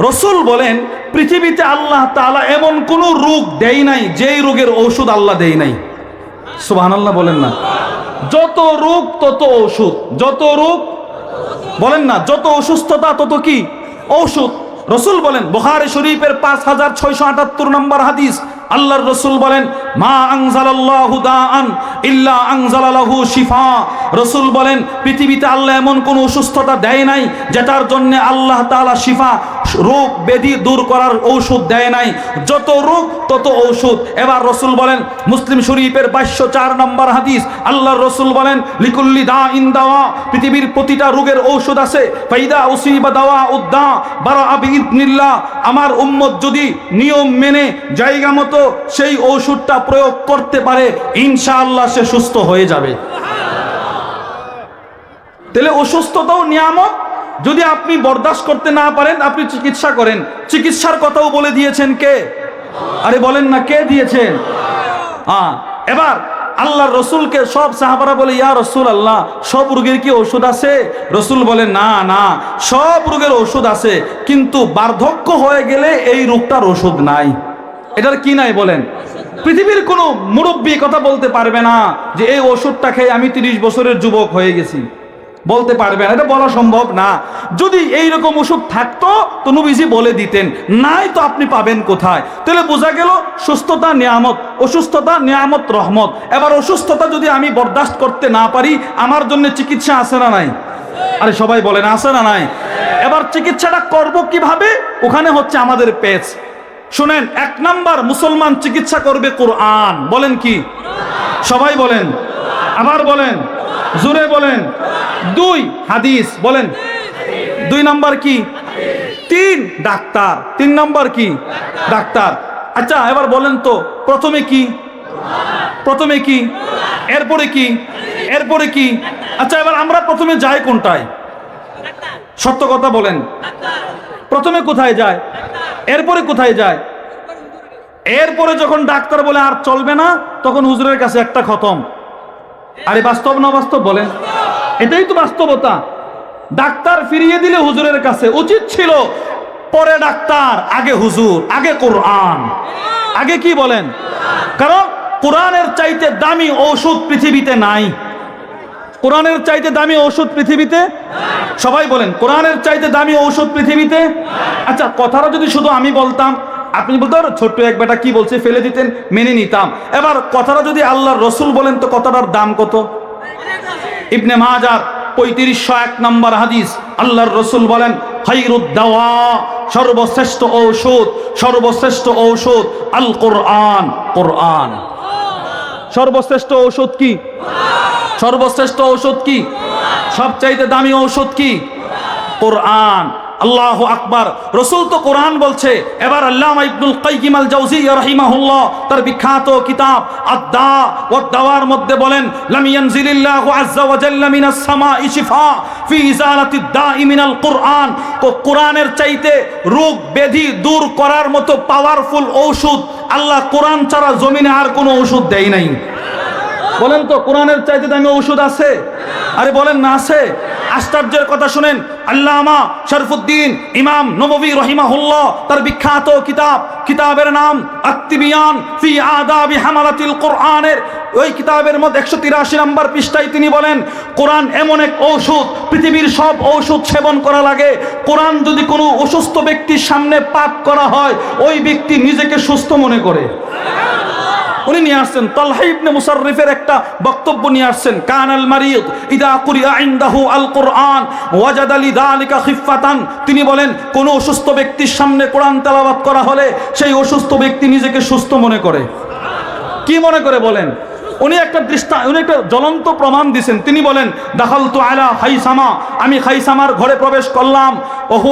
রসুল বলেন, পৃথিবীতে আল্লাহ তাআলা এমন কোন রোগ দেয় নাই, যেই রোগের ঔষধ আল্লাহ দেয় নাই। সুবহান আল্লাহ বলেন না। যত রোগ, তত ঔষধ। যত রোগ, বলেন না, যত অসুস্থতা, তত কি? ঔষধ। রসুল বলেন, বুখারী শরীফের পাঁচ হাজার ছয়শো আটাত্তর নম্বর হাদিস, আল্লাহর রসুল বলেন, মা আনজালাল্লাহু দাআন ইল্লা আনজালালাহু শিফা। রসুল বলেন, পৃথিবীতে আল্লাহ এমন কোন অসুস্থতা দেয় নাই, যেটার জন্য আল্লাহ তাআলা শিফা রোগ ব্যাধি দূর করার ঔষধ দেয় নাই। যত রোগ, তত ঔষধ। এবার রসুল বলেন, মুসলিম শরীফের বাইশশো চার নম্বর হাদিস, আল্লাহর রসুল বলেন, লিকুল্লি দা ইন দাওয়া, পৃথিবীর প্রতিটা রোগের ঔষধ আছে। ফাইদা উসিবা দাওয়া উদ্দা বারা আবি ইদনিল্লাহ আমার উম্মত যদি নিয়ম মেনে, জায়গা মতো সেই ঔষধটা প্রয়োগ করতে পারে, ইনশাআল্লাহ সে সুস্থ হয়ে যাবে। তাহলে অসুস্থতাও নিয়ামক যদি আপনি বরদাস্ত করতে না পারেন, আপনি চিকিৎসা করেন। চিকিৎসার কথাও বলে দিয়েছেন কে? আরে বলেন না, কে দিয়েছেন? হ্যাঁ এবার আল্লাহ রসুলকে সব সাহাবারা বলে, ইয়া রসুল আল্লাহ সব রোগের কি ওষুধ আছে? রসুল বলে, না না, সব রোগের ওষুধ আছে, কিন্তু বার্ধক্য হয়ে গেলে এই রোগটার ওষুধ নাই। এটার কি নাই বলেন? পৃথিবীর কোনো মুরব্বী কথা বলতে পারবে না যে, এই ওষুধটা খেয়ে আমি তিরিশ বছরের যুবক হয়ে গেছি। বলতে পারবে না, এটা বলা সম্ভব না। যদি এই রকম ওষুধ থাকতো, তো নবীজি বলে দিতেন, নাই তো আপনি পাবেন কোথায়? তাহলে বোঝা গেল সুস্থতা, নিয়ামত, অসুস্থতা, নিয়ামত, রহমত। এবার অসুস্থতা যদি আমি বরদাস্ত করতে না পারি, আমার জন্য চিকিৎসা আছে না নাই? আরে সবাই বলেন, আছে না নাই? এবার চিকিৎসাটা করব কীভাবে? ওখানে হচ্ছে আমাদের পেজ। শুনেন, এক নাম্বার মুসলমান চিকিৎসা করবে কোরআন। বলেন কি? সবাই বলেন। আবার বলেন। জোরে বলেন। দুই, হাদিস, বলেন। দুই নাম্বার কি? তিন, ডাক্তার। তিন নাম্বার কি? ডাক্তার। আচ্ছা এবার বলেন তো, প্রথমে কি? প্রথমে কি? এরপরে কি? এরপরে কি? আচ্ছা এবার আমরা প্রথমে যাই কোনটায়? সত্য কথা বলেন। প্রথমে কোথায় যায়? এরপরে কোথায় যায়? এরপরে যখন ডাক্তার বলে আর চলবে না, তখন হুজুরের কাছে একটা খতম। আরে, বাস্তব না বাস্তব, বলেন। এটাই তো বাস্তবতা। ডাক্তার ফিরিয়ে দিলে হুজুরের কাছে। উচিত ছিল পরে ডাক্তার, আগে হুজুর, আগে কোরআন। আগে কি বলেন? কারণ কোরআনের চাইতে দামি ঔষধ পৃথিবীতে নাই। কোরআনের চাইতে দামি ঔষধ পৃথিবীতে? সবাই বলেন, কোরআনের চাইতে দামি ঔষধ পৃথিবীতে? আচ্ছা কথাটা যদি শুধু আমি বলতাম, আপনি বলতে পারো ছোট্ট এক বেটা কি বলছে, ফেলে দিতেন, মেনে নিতাম। এবার কথাটা যদি আল্লাহর রসুল বলেন, তো কথাটার দাম কত? ইবনে মাজার পঁয়ত্রিশশো এক নম্বর হাদিস, আল্লাহর রসুল বলেন হাইরুদ্দাওয়া সর্বশ্রেষ্ঠ ঔষধ সর্বশ্রেষ্ঠ ঔষধ আল কোরআন কোরআন। সর্বশ্রেষ্ঠ ঔষধ কি? সর্বশ্রেষ্ঠ ঔষধ কি? সবচাইতে দামি ঔষধ কি? কোরআন। আল্লাহ আকবার। রসুল তো কোরআন বলছে, এবার আল্লামা ইবনুল কাইয়িম আল জাওজি রাহিমাহুল্লাহ তার বিখ্যাত কিতাব আদ্দা ও দাওয়ার মধ্যে বলেন, লাম ইয়ানজিলিল্লাহু আযজা ওয়া জাল্লা মিনাস সামাই শিফা ফি ইজালাতিদ দাই মিনাল কোরআন। তো কোরআনের চাইতে রোগ ব্যাধি দূর করার মতো পাওয়ারফুল ঔষধ আল্লাহ কোরআন ছাড়া জমিনে আর কোনো ওষুধ দেয় নাই। বলেন তো, কোরআনের চাইতে দামি ঔষধ আছে? আরে বলেন না, আছে। আশ্চর্যের কথা শুনেন আল্লামা শরফুদ্দিন ইমাম নববী রহিমাহুল্লাহ, তার বিখ্যাত কিতাব, কিতাবের নাম আত্মিবিয়ান ফি আদাবি হামালাতিল কোরআনের। ওই কিতাবের মধ্যে একশো তিরাশি নম্বর পৃষ্ঠায় তিনি বলেন, কোরআন এমন এক ঔষধ, পৃথিবীর সব ঔষধ সেবন করা লাগে। কোরআন যদি কোনো অসুস্থ ব্যক্তির সামনে পাঠ করা হয়, ওই ব্যক্তি নিজেকে সুস্থ মনে করে। উনি নিয়ে আসছেন, তালহা ইবনে মুসাররিফের একটা বক্তব্য নিয়ে আসছেন কান আল মারিদ, ইদা কুরিয়া ইনদাহু আল কোরআন, ওয়াজাদ আলী দালিকা খিফাতান তিনি বলেন, কোন অসুস্থ ব্যক্তির সামনে কোরআন তেলাওয়াত করা হলে সেই অসুস্থ ব্যক্তি নিজেকে সুস্থ মনে করে। কি মনে করে বলেন? উনি একটা দৃষ্টা, উনি একটা জ্বলন্ত প্রমাণ দিছেন। তিনি বলেন দাখাল তো আলা হাইসামা, আমি হাইসামার ঘরে প্রবেশ করলাম, ওহু